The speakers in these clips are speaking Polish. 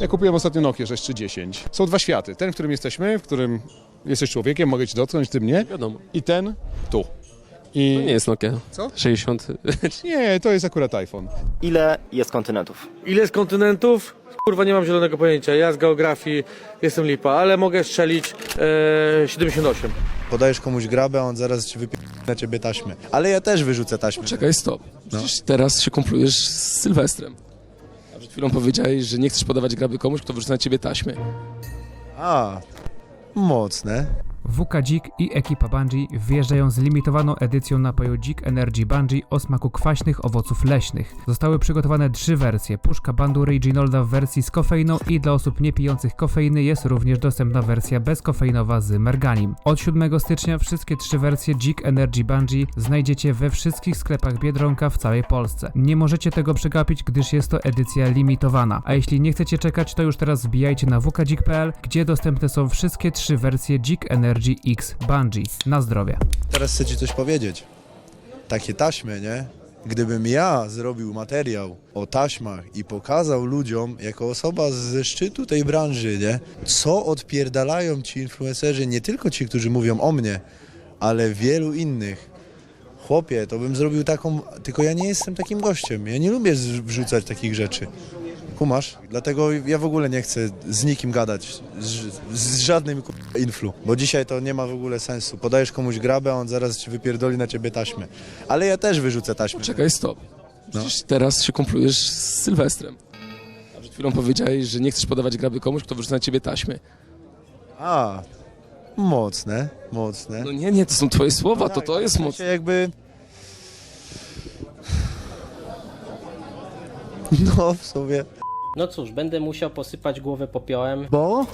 Ja kupiłem ostatnio Nokia 6310. Są dwa światy. Ten, w którym jesteśmy, w którym jesteś człowiekiem, mogę ci dotknąć, ty mnie. Wiadomo. I ten tu. To I nie jest Nokia. Co? 60. nie, to jest akurat iPhone. Ile jest kontynentów? Ile jest kontynentów? Kurwa, nie mam zielonego pojęcia. Ja z geografii jestem lipa, ale mogę strzelić e, 78. Podajesz komuś grabę, a on zaraz ci wypie... na ciebie taśmy. Ale ja też wyrzucę taśmy. Czekaj, stop. Przecież teraz się kumplujesz z Sylwestrem. Chwilą powiedziałeś, że nie chcesz podawać graby komuś, kto wyrzuca na ciebie taśmy. A, mocne. WK Dzik i ekipa Bungie wjeżdżają z limitowaną edycją napoju Dzik Energy Bungie o smaku kwaśnych owoców leśnych. Zostały przygotowane trzy wersje. Puszka Bandu Originalna w wersji z kofeiną i dla osób nie pijących kofeiny jest również dostępna wersja bezkofeinowa z merganim. Od 7 stycznia wszystkie trzy wersje Dzik Energy Bungie znajdziecie we wszystkich sklepach Biedronka w całej Polsce. Nie możecie tego przegapić, gdyż jest to edycja limitowana. A jeśli nie chcecie czekać, to już teraz wbijajcie na wkdzik.pl, gdzie dostępne są wszystkie trzy wersje Dzik Energy X Bungie. Na zdrowie. Teraz chcę ci coś powiedzieć. Takie taśmy, nie? Gdybym ja zrobił materiał o taśmach i pokazał ludziom, jako osoba ze szczytu tej branży, nie? Co odpierdalają ci influencerzy, nie tylko ci, którzy mówią o mnie, ale wielu innych. Chłopie, to bym zrobił taką, tylko ja nie jestem takim gościem. Ja nie lubię wrzucać takich rzeczy. Kumasz? Dlatego ja w ogóle nie chcę z nikim gadać, z, z żadnym influ, bo dzisiaj to nie ma w ogóle sensu. Podajesz komuś grabę, a on zaraz ci wypierdoli na ciebie taśmę. Ale ja też wyrzucę taśmę. Czekaj, stop. Przecież teraz się kumplujesz z Sylwestrem. A przed chwilą powiedziałeś, że nie chcesz podawać graby komuś, kto wyrzuca na ciebie taśmy. A, mocne, mocne. No nie, nie, to są twoje słowa, to to jest mocne. jakby... No, w sumie... No cóż, będę musiał posypać głowę popiołem. Bo?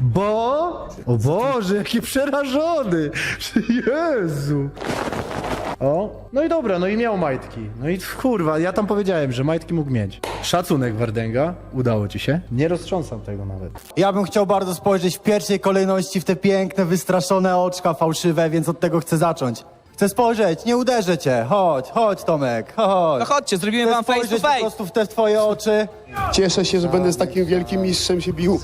Bo? O Boże, jaki przerażony! Jezu! O, no i dobra, no i miał majtki. No i kurwa, ja tam powiedziałem, że majtki mógł mieć. Szacunek Wardęga, udało ci się. Nie roztrząsam tego nawet. Ja bym chciał bardzo spojrzeć w pierwszej kolejności w te piękne, wystraszone oczka fałszywe, więc od tego chcę zacząć. Chcę spojrzeć, nie uderzę cię. Chodź, chodź Tomek, chodź. No chodźcie, zrobimy Chcę wam face to spojrzeć po face. prostu w te twoje oczy. Cieszę się, że będę z takim wielkim mistrzem się bił.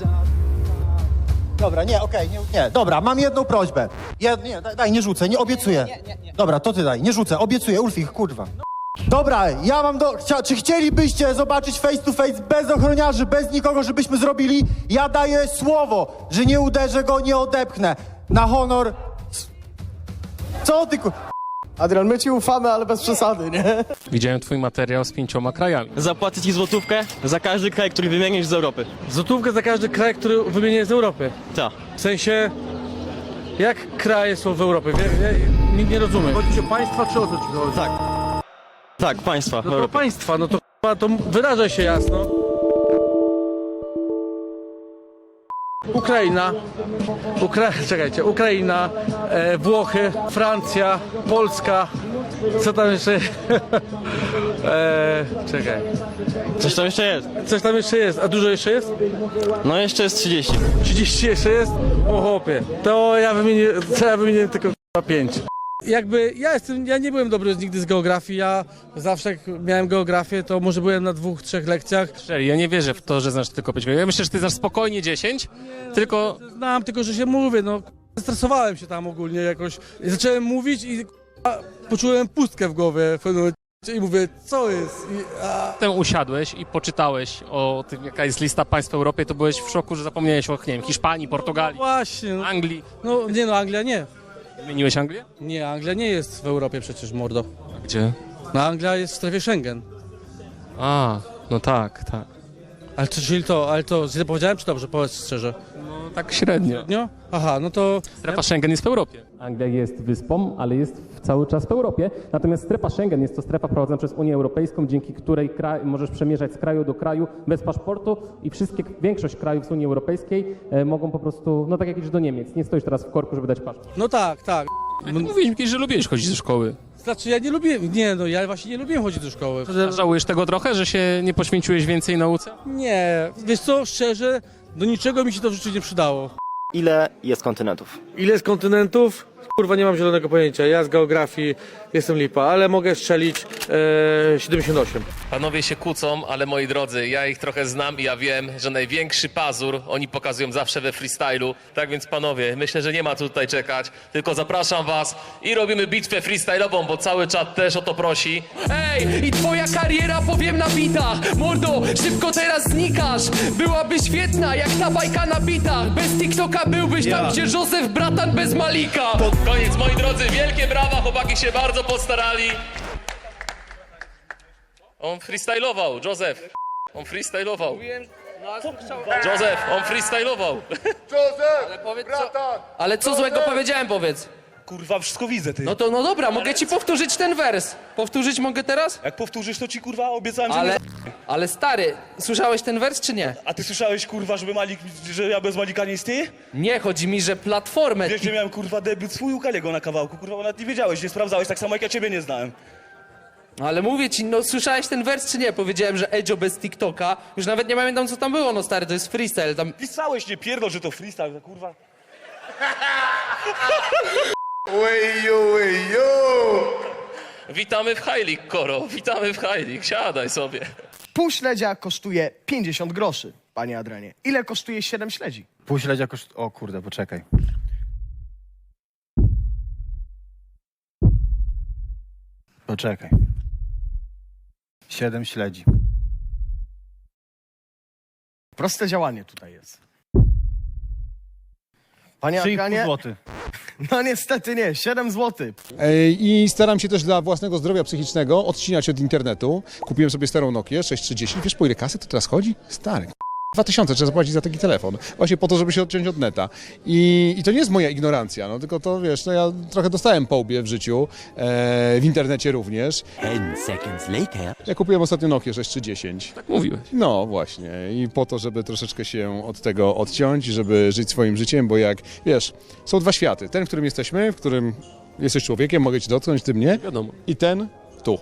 Dobra, nie, okej, nie, nie. Dobra, mam jedną prośbę. Jed, nie, daj, daj, nie rzucę, nie obiecuję. Dobra, to ty daj, nie rzucę, obiecuję, Ulfich, kurwa. Dobra, ja mam do... Chcia, czy chcielibyście zobaczyć face to face bez ochroniarzy, bez nikogo, żebyśmy zrobili? Ja daję słowo, że nie uderzę go, nie odepchnę. Na honor... Co ty ku... Adrian, my ci ufamy, ale bez przesady, nie? Widziałem twój materiał z pięcioma krajami. Zapłacę ci złotówkę za każdy kraj, który wymienisz z Europy. Złotówkę za każdy kraj, który wymienię z Europy. Tak. W sensie, jak kraje są w Europie? Wie, wie, nie, nie rozumiem. Chodzi o państwa, czy o co ci chodzi? Tak. Tak, państwa No to państwa, no to to wyrażaj się jasno. Ukraina, Ukra czekajcie, Ukraina, e, Włochy, Francja, Polska, co tam jeszcze? e, czekaj, Coś tam jeszcze jest. coś tam jeszcze jest, a dużo jeszcze jest? No jeszcze jest 30. 30 jeszcze jest? O chłopie, to ja wymienię, to ja wymienię tylko k***a, 5. Jakby ja jestem, ja nie byłem dobry nigdy z geografii, ja zawsze jak miałem geografię, to może byłem na dwóch, trzech lekcjach. Szczerze, ja nie wierzę w to, że znasz tylko 5 Ja myślę, że ty znasz spokojnie 10, tylko Znam, tylko że się mówię, no stresowałem się tam ogólnie jakoś. Zacząłem mówić i poczułem pustkę w głowie w pewnym momencie i mówię, co jest? I, a... potem usiadłeś i poczytałeś o tym, jaka jest lista państw w Europie, to byłeś w szoku, że zapomniałeś o, nie wiem, Hiszpanii, Portugalii, Właśnie, no, Anglii. no nie no, Anglia nie. Wymieniłeś Anglię? Nie, Anglia nie jest w Europie przecież, mordo. A gdzie? No Anglia jest w strefie Schengen. A, no tak, tak. Ale to, czyli to, ale to źle powiedziałem, czy dobrze? Powiedz szczerze. No tak średnio. No? Aha, no to Strefa Schengen jest w Europie. Anglia jest wyspą, ale jest w- cały czas w Europie. Natomiast strefa Schengen jest to strefa prowadzona przez Unię Europejską, dzięki której kraj, możesz przemierzać z kraju do kraju bez paszportu i wszystkie, większość krajów z Unii Europejskiej e, mogą po prostu, no tak jak idziesz do Niemiec, nie stoisz teraz w korku, żeby dać paszport. No tak, tak. Mówiłeś mi kiedyś, że lubiłeś chodzić do szkoły. Znaczy ja nie lubię, nie no, ja właśnie nie lubiłem chodzić do szkoły. A Żałujesz tego trochę, że się nie poświęciłeś więcej nauce? Nie, wiesz co, szczerze, do niczego mi się to w życiu nie przydało. Ile jest kontynentów? Ile jest kontynentów? Kurwa, nie mam zielonego pojęcia. Ja z geografii jestem lipa, ale mogę strzelić e, 78. Panowie się kłócą, ale moi drodzy, ja ich trochę znam i ja wiem, że największy pazur oni pokazują zawsze we freestylu. Tak więc panowie, myślę, że nie ma co tutaj czekać, tylko zapraszam was i robimy bitwę freestylową, bo cały czat też o to prosi. Ej, i twoja kariera powiem na bitach Mordo, szybko teraz znikasz Byłaby świetna jak ta bajka na bitach Bez TikToka byłbyś tam, gdzie Józef bratan bez Malika Koniec, moi drodzy, wielkie brawa, chłopaki się bardzo postarali. On freestylował, Józef. On freestylował. Józef, on freestylował. Ale co złego powiedziałem, powiedz Kurwa, wszystko widzę, ty. No to, no dobra, mogę ci powtórzyć ten wers Powtórzyć mogę teraz? Jak powtórzysz, to ci kurwa obiecałem, Ale, ale stary, słyszałeś ten wers czy nie? A ty słyszałeś kurwa, żeby Malik, że ja bez Malika nie istnieję? Nie, chodzi mi, że platformę Wiesz, że miałem kurwa debiut swój u Kaliego na kawałku, kurwa, nawet nie wiedziałeś, nie sprawdzałeś, tak samo jak ja ciebie nie znałem. Ale mówię ci, no słyszałeś ten wers czy nie? Powiedziałem, że Edzio bez TikToka Już nawet nie pamiętam co tam było, no stary, to jest freestyle tam... Pisałeś, nie pierdol, że to freestyle, kurwa. Witamy w League, Koro. Witamy w League. Siadaj sobie. Pół śledzia kosztuje 50 groszy, panie Adranie. Ile kosztuje 7 śledzi? Pół śledzia koszt... O kurde, poczekaj. Poczekaj. Siedem śledzi. Proste działanie tutaj jest. Panie Adranie, złoty. No niestety nie, 7 złotych. Ej, I staram się też dla własnego zdrowia psychicznego odcinać od internetu. Kupiłem sobie starą Nokię 630. Wiesz, po ile kasy to teraz chodzi? Stary. 2000 trzeba zapłacić za taki telefon. Właśnie po to, żeby się odciąć od neta. I, i to nie jest moja ignorancja, no tylko to wiesz, no ja trochę dostałem po łbie w życiu, e, w internecie również. Ja kupiłem ostatnio Nokię 6310. Tak mówiłeś. No właśnie, i po to, żeby troszeczkę się od tego odciąć, żeby żyć swoim życiem, bo jak wiesz, są dwa światy. Ten, w którym jesteśmy, w którym jesteś człowiekiem, mogę cię dotknąć, ty mnie. Wiadomo. I ten tu.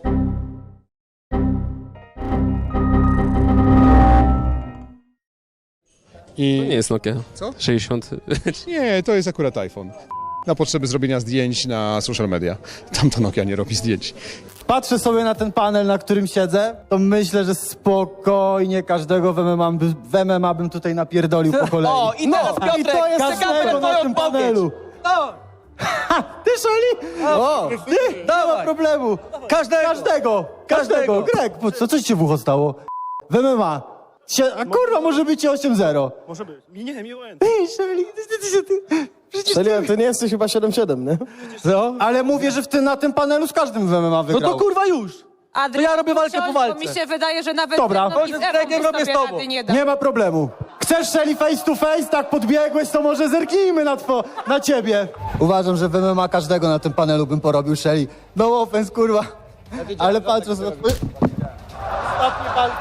I Nie jest Nokia. Co? 60. nie, to jest akurat iPhone. Na potrzeby zrobienia zdjęć na social media. Tamta Nokia nie robi zdjęć. Patrzę sobie na ten panel, na którym siedzę, to myślę, że spokojnie każdego w MMA, by, w MMA bym tutaj napierdolił po kolei. O, i teraz, no, Piotrek, i to jest każdego na tym odpowiedź. panelu. No, Ha, ty, Szoli? O, ty, nie ma problemu. Każdego. Każdego. Każdego. Greg, po co, coś ci w ucho stało? W MMA. Sie, a kurwa, może być i 8-0. Może być. Nie, nie byłem. Ej, Szeli, ty, ty, ty, ty, przecież ty, ty nie jesteś chyba 7-7, nie? co? Ale mówię, że w tym, na tym panelu z każdym w MMA wygrał. kurwa już. Adrian, ja robię walkę po walce. Bo mi się wydaje, że nawet Dobra. ze mną i z Chodź, Ewą Gregiem to robię sobie z tobą. rady nie da. Nie ma problemu. Chcesz Shelly face to face? Tak podbiegłeś, to może zerknijmy na, two, na ciebie. Uważam, że w MMA każdego na tym panelu bym porobił Shelly. No offense, kurwa. Ale patrząc na twój... Ostatnie walki,